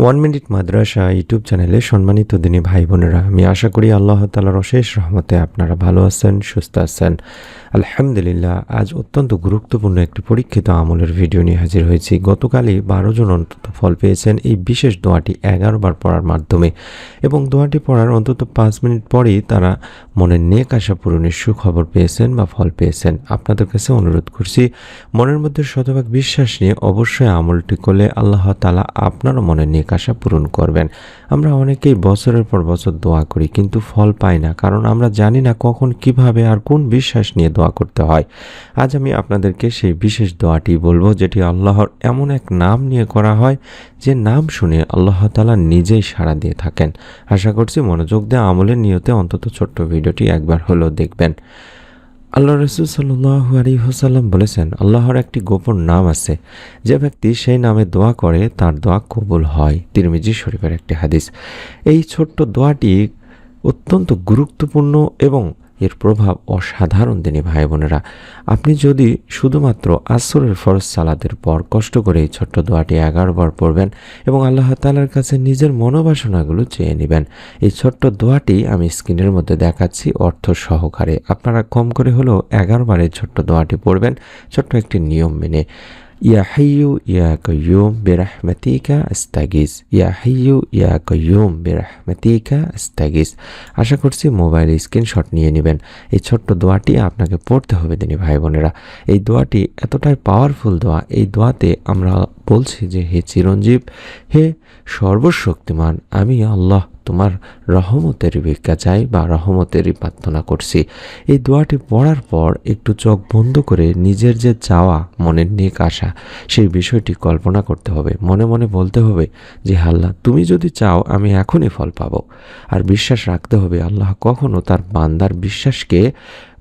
One minute মাদ্রাসা YouTube চ্যানেলে সম্মানিত দিনী ভাই বোনেরা আমি আশা করি আল্লাহ তালার অশেষ রহমতে আপনারা ভালো আছেন, সুস্থ আছেন। আলহামদুলিল্লাহ, আজ অত্যন্ত গুরুত্বপূর্ণ একটি পরীক্ষিত আমলের ভিডিও নিয়ে হাজির হয়েছি। গতকালই বারো জন অন্তত ফল পেয়েছেন, এই বিশেষ দোয়াটি এগারো বার পড়ার মাধ্যমে। এবং দোয়াটি পড়ার অন্তত পাঁচ মিনিট পরেই তারা মনের নেক আশা পূরণের সুখবর পেয়েছেন বা ফল পেয়েছেন। আপনাদের কাছে অনুরোধ করছি, মনের মধ্যে শতভাগ বিশ্বাস নিয়ে অবশ্যই আমলটি করলে আল্লাহ তালা আপনারও মনের নেক আশা পূরণ করবেন। আমরা অনেকেই বছরের পর বছর দোয়া করি, কিন্তু ফল পাই না, কারণ আমরা জানি না কখন, কীভাবে আর কোন বিশ্বাস নিয়ে দোয়া করতে হয়। আজ আমি আপনাদেরকে সেই বিশেষ দোয়াটি বলব, যেটি আল্লাহর এমন এক নাম নিয়ে করা হয়, যে নাম শুনে আল্লাহ তালা নিজেই সাড়া দিয়ে থাকেন। আশা করছি মনোযোগ দিয়ে আমলের নিয়তে অন্তত ছোট্ট ভিডিওটি একবার হলেও দেখবেন। আল্লাহ রসুল সাল্লাহ আলী হাসাল্লাম বলেছেন, আল্লাহর একটি গোপন নাম আছে। যে ব্যক্তি সেই নামে দোয়া করে, তার দোয়া কবুল হয়। তিরমিজি শরীফের একটি হাদিস। এই ছোট্ট দোয়াটি অত্যন্ত গুরুত্বপূর্ণ এবং এর প্রভাব অসাধারণ, দিনী ভাই বোনেরা। আপনি যদি শুধুমাত্র আসরের ফরজ সালাদের পর কষ্ট করে এই ছোট্ট দোয়াটি এগারো বার পড়বেন এবং আল্লাহ তালার কাছে নিজের মনোবাসনাগুলো চেয়ে নেবেন, এই ছোট্ট দোয়াটি আমি স্ক্রিনের মধ্যে দেখাচ্ছি অর্থ সহকারে। আপনারা কম করে হলেও এগারো বারের ছোট্ট দোয়াটি পড়বেন, ছোট্ট একটি নিয়ম মেনে। ইয়া হাইয়ু ইয়া কয়ুম বেরাহমাতিকা আস্তাগিস ইয়া হাইয়ু ইয়া কয়ুম বেরাহমাতিকা আস্তাগিস আশা করছি মোবাইল স্ক্রিনশট নিয়ে নেবেন। এই ছোট্ট দোয়াটি আপনাকে পড়তে হবে দিনী ভাই বোনেরা। এই দোয়াটি এতটাই পাওয়ারফুল দোয়া। এই দোয়াতে আমরা বলছি যে, হে চিরঞ্জীব, হে সর্বশক্তিমান, আমি আল্লাহ। তোমার রহমতের ভিক্ষা চাই বা রহমতেরই প্রার্থনা করছি। এই দোয়াটি পড়ার পর একটু চোখ বন্ধ করে নিজের যে চাওয়া, মনের নিক আসা সেই বিষয়টি কল্পনা করতে হবে। মনে মনে বলতে হবে যে, আল্লাহ, তুমি যদি চাও, আমি এখনই ফল পাবো। আর বিশ্বাস রাখতে হবে, আল্লাহ কখনো তার বান্দার বিশ্বাসকে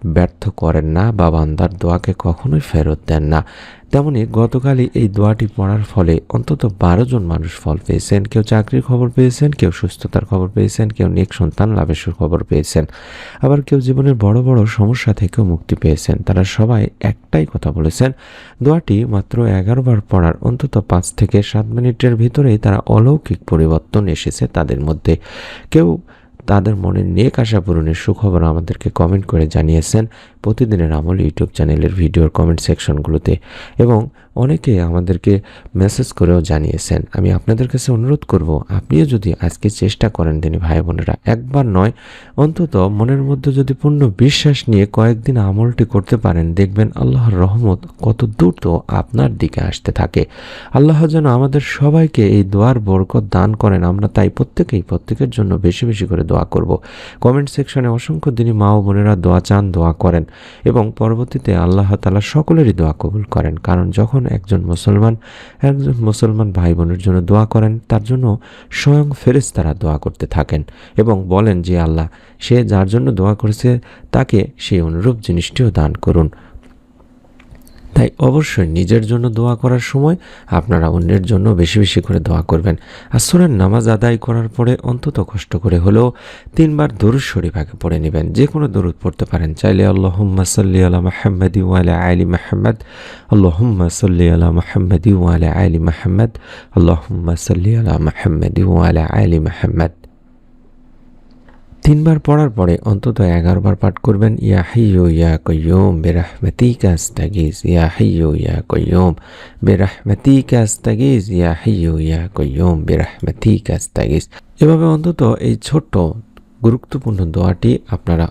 ব্যর্থ করেন না বা বান্দার দোয়াকে কখনোই ফেরত দেন না। তেমনি গতকালই এই দোয়াটি পড়ার ফলে অন্তত বারো জন মানুষ ফল পেয়েছেন। কেউ চাকরির খবর পেয়েছেন, কেউ সুস্থতার খবর পেয়েছেন, কেউ নেক সন্তান লাভের খবর পেয়েছেন। আবার কেউ জীবনের বড় বড় সমস্যা থেকেও মুক্তি পেয়েছেন। তারা সবাই একটাই কথা বলেছেন, দোয়াটি মাত্র এগারো বার পড়ার অন্তত পাঁচ থেকে সাত মিনিটের ভিতরেই তারা অলৌকিক পরিবর্তন এসেছে তাদের মধ্যে। কেউ তাদের মনে নেক আশা পূরণের সুখবর আমাদেরকে কমেন্ট করে জানিয়েছেন প্রতিদিনের আমল ইউটিউব চ্যানেলের ভিডিওর কমেন্ট সেকশনগুলোতে এবং অনেকে আমাদেরকে মেসেজ করেও জানিয়েছেন। আমি আপনাদের কাছে অনুরোধ করব, আপনিও যদি আজকে চেষ্টা করেন দিনী ভাই বোনেরা, একবার নয়, অন্তত মনের মধ্যে যদি পূর্ণ বিশ্বাস নিয়ে কয়েকদিন আমলটি করতে পারেন, দেখবেন আল্লাহর রহমত কত দ্রুত আপনার দিকে আসতে থাকে। আল্লাহ যেন আমাদের সবাইকে এই দোয়ার বরকত দান করেন, আমরা তাই প্রত্যেকেই প্রত্যেকের জন্য বেশি বেশি করে দোয়া করব। কমেন্ট সেকশনে অসংখ্য দিনই মা ও বোনেরা দোয়া চান, দোয়া করেন এবং পরবর্তীতে আল্লাহ তালা সকলেরই দোয়া কবুল করেন, কারণ যখন একজন মুসলমান একজন মুসলমান ভাই বোনের জন্য দোয়া করেন। তার জন্য স্বয়ং ফেরেস তারা দোয়া করতে থাকেন এবং বলেন যে আল্লাহ, সে যার জন্য দোয়া করেছে, তাকে সেই অনুরূপ জিনিসটিও দান করুন। তাই অবশ্যই নিজের জন্য দোয়া করার সময় আপনারা অন্যের জন্য বেশি বেশি করে দোয়া করবেন। আসরের নামাজ আদায় করার পরে অন্তত কষ্ট করে হলেও তিনবার দরুদ শরীফ আগে পড়ে নেবেন। যে কোনো দরুদ পড়তে পারেন। চাইলে আল্লাহুম্মা সাল্লি আলা মাহমদ ওয়ালা আলী মাহমদ আল্লাহুম্মা সাল্লি আলা মাহমদ ওয়ালা আলী মাহমদ আল্লাহুম্মা সাল্লি আলা মাহমদ ওয়ালা আলী মাহমদ তিনবার পড়ার পরে অন্তত এগারোবার পাঠ করবেন, ইয়া হাইয়ো ইয়া কয়ুম বেরাহমাতিকা আস্তাগিজ, ইয়া হাইয়ো ইয়া কয়ুম বেরাহমাতিকা আস্তাগিজ, ইয়া হাইয়ো ইয়া কয়ুম বেরাহমাতিকা আস্তাগিজ। এভাবে অন্তত এই ছোট্ট গুরুত্বপূর্ণ দোয়াটি আপনারা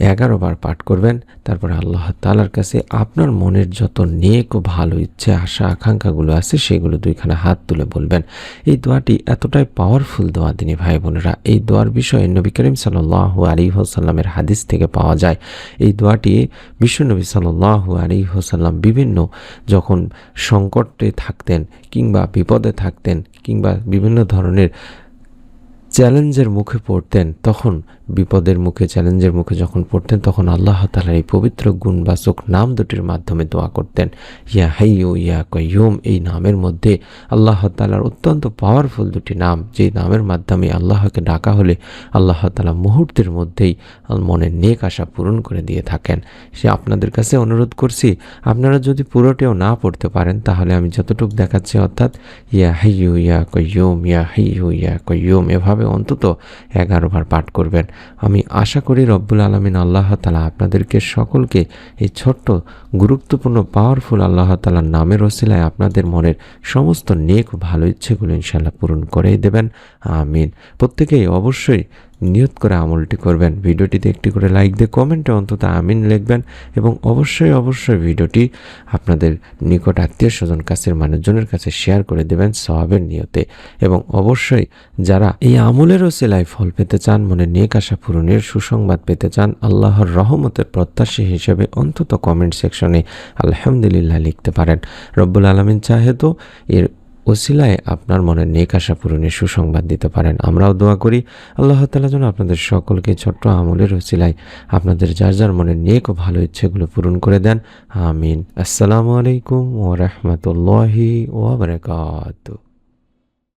এগারো বার পাঠ করবেন, তারপরে আল্লাহ তালার কাছে আপনার মনের যত নেক ও ভালো ইচ্ছে, আশা, আকাঙ্ক্ষাগুলো আছে, সেগুলো দুইখানে হাত তুলে বলবেন। এই দোয়াটি এতটাই পাওয়ারফুল দোয়া, দিনী ভাই বোনেরা। এই দোয়ার বিষয়ে নবী করিম সাল্লাহ আলী হোসাল্লামের হাদিস থেকে পাওয়া যায়। এই দোয়াটি বিশ্বনবী সাল্লাহ আলী হোসাল্লাম বিভিন্ন যখন সংকটে থাকতেন কিংবা বিপদে থাকতেন কিংবা বিভিন্ন ধরনের চ্যালেঞ্জের মুখে পড়তেন, তখন বিপদের মুখে, চ্যালেঞ্জের মুখে যখন পড়তেন, তখন আল্লাহ তালার এই পবিত্র গুণবাচক নাম দুটির মাধ্যমে দোয়া করতেন। ইয়া হাইয়ু, ইয়া কয়ুম এই নামের মধ্যে আল্লাহ তালার অত্যন্ত পাওয়ারফুল দুটি নাম। যেই নামের মাধ্যমে আল্লাহকে ডাকা হলে আল্লাহ তালা মুহূর্তের মধ্যেই মনের নেক আশা পূরণ করে দিয়ে থাকেন। সে আপনাদের কাছে অনুরোধ করছি, আপনারা যদি পুরোটিও না পড়তে পারেন, তাহলে আমি যতটুকু দেখাচ্ছি, অর্থাৎ ইয়া হাইয়ু, ইয়া কয়ুম ইয়া হাইয়ু, ইয়া কয়ুম এভাবে অন্তত এগারো বার পাঠ করবেন। আমি আশা করি রব্বুল আলমিন আল্লাহ তালা আপনাদেরকে সকলকে এই ছোট্ট, গুরুত্বপূর্ণ পাওয়ারফুল আল্লাহ তালার নামের ওসিলায় আপনাদের মনের সমস্ত নেক ভালো ইচ্ছেগুলো ইনশাল্লাহ পূরণ করেই দেবেন। আমিন। প্রত্যেকেই অবশ্যই নিয়ত করে আমলটি করবেন। ভিডিওটিতে একটি করে লাইক দিয়ে কমেন্টে অন্তত আমিন লিখবেন এবং অবশ্যই অবশ্যই ভিডিওটি আপনাদের নিকট আত্মীয় স্বজন, কাছের মানুষজনের কাছে শেয়ার করে দেবেন সবাবের নিয়তে। এবং অবশ্যই যারা এই আমলেরও সেলাই ফল পেতে চান, মনে নেক আশা পূরণের সুসংবাদ পেতে চান, আল্লাহর রহমতের প্রত্যাশী হিসেবে অন্তত কমেন্ট সেকশনে আলহামদুলিল্লাহ লিখতে পারেন। রব্বুল আলমিন চাহে তো এর ওসিলায় আপনার মনের নেক আশা পূরণের সুসংবাদ দিতে পারেন। আমরাও দোয়া করি, আল্লাহ তালা যেন আপনাদের সকলকে ছোট্ট আমলের ওসিলায় আপনাদের যার যার মনের নেক ও ভালো ইচ্ছেগুলো পূরণ করে দেন। আমিন। আসসালামু আলাইকুম ও রহমতুল্লাহি ওবরাকাতু